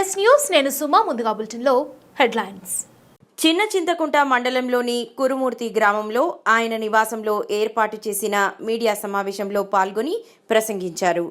MS news నేను సుమా ముందుగా బులెటిన్లో హెడ్లైన్స్. చిన్న చింతకుంట మండలంలోని కురుమూర్తి గ్రామంలో ఆయన నివాసంలో ఏర్పాటు చేసిన మీడియా సమావేశంలో పాల్గొని ప్రసంగించారు.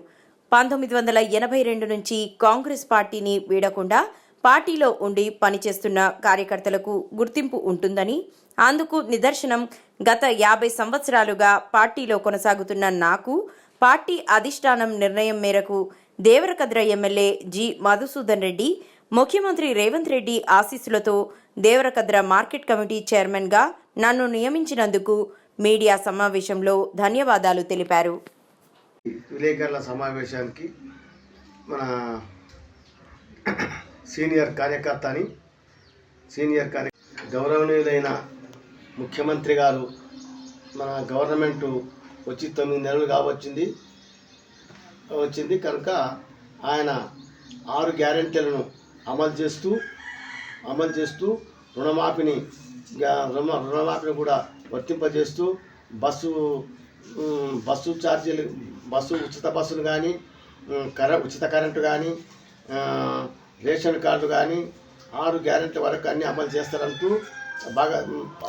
పంతొమ్మిది వందల ఎనభై రెండు నుంచి కాంగ్రెస్ పార్టీని వీడకుండా పార్టీలో ఉండి పనిచేస్తున్న కార్యకర్తలకు గుర్తింపు ఉంటుందని అందుకు నిదర్శనం గత యాభై సంవత్సరాలుగా పార్టీలో కొనసాగుతున్న నాకు పార్టీ అధిష్టానం నిర్ణయం మేరకు దేవరకద్ర ఎమ్మెల్యే జి మధుసూదన్ రెడ్డి ముఖ్యమంత్రి రేవంత్ రెడ్డి ఆశీస్సులతో దేవరకద్ర మార్కెట్ కమిటీ చైర్మన్గా నన్ను నియమించినందుకు మీడియా సమావేశంలో ధన్యవాదాలు తెలిపారు. విలేకరుల సమావేశానికి మన సీనియర్ కార్యకర్త అని సీనియర్ కార్య గౌరవనీయులైన ముఖ్యమంత్రి గారు మన గవర్నమెంటు వచ్చి తొమ్మిది నెలలు కావచ్చింది వచ్చింది. కనుక ఆయన ఆరు గ్యారెంటీలను అమలు చేస్తూ అమలు చేస్తూ రుణమాఫీని రుణ రుణమాఫీని కూడా వర్తింపజేస్తూ బస్సు బస్సు ఛార్జీలు బస్సు ఉచిత బస్సులు కానీ కర ఉచిత కరెంటు కానీ రేషన్ కార్డు కానీ ఆరు గ్యారెంటీ వరకు అన్నీ అమలు చేస్తారంటూ బాగా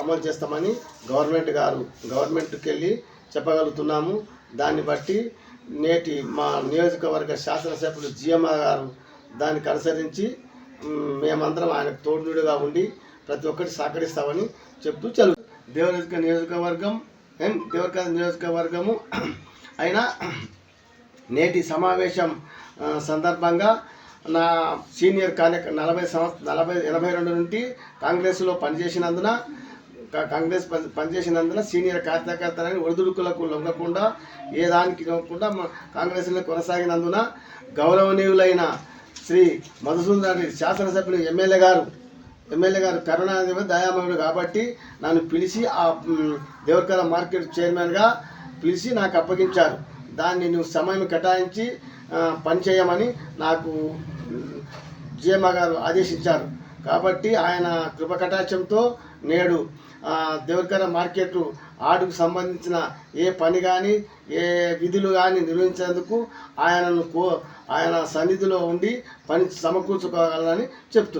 అమలు చేస్తామని గవర్నమెంట్ గారు గవర్నమెంట్కి వెళ్ళి చెప్పగలుగుతున్నాము. దాన్ని బట్టి నేటి మా నియోజకవర్గ శాసనసభ్యులు జిఎంఆర్ గారు దానికి అనుసరించి మేమందరం ఆయనకు తోడుగా ఉండి ప్రతి ఒక్కటి సహకరిస్తామని చెప్తూ చదువు దేవరక నియోజకవర్గం అండ్ దేవరక నియోజకవర్గము అయినా నేటి సమావేశం సందర్భంగా నా సీనియర్ కార్య నలభై సంవత్సర నలభై ఎనభై రెండు నుండి కాంగ్రెస్లో పనిచేసినందున కాంగ్రెస్ పనిచేసినందున సీనియర్ కార్యకర్తలని ఒడిదుడుకులకు లొంగకుండా ఏ దానికి లొంగకుండా కాంగ్రెస్లో కొనసాగినందున గౌరవనీయులైన శ్రీ మధుసూదన్ రెడ్డి శాసనసభ్యులు ఎమ్మెల్యే గారు ఎమ్మెల్యే గారు కరుణాదేవి దయామయుడు కాబట్టి నన్ను పిలిచి ఆ దేవరకర మార్కెట్ చైర్మన్గా పిలిచి నాకు అప్పగించారు. దాన్ని నువ్వు సమయం కేటాయించి పనిచేయమని నాకు జీఎమ్మ గారు ఆదేశించారు. కాబట్టి ఆయన కృపకటాక్షంతో నేడు ఆ, దేవరకర మార్కెట్ ఆడుకు సంబంధించిన ఏ పని కానీ ఏ విధులు కానీ నిర్వహించేందుకు ఆయనను కో ఆయన సన్నిధిలో ఉండి పని సమకూర్చుకోగలనని చెప్తున్నాను.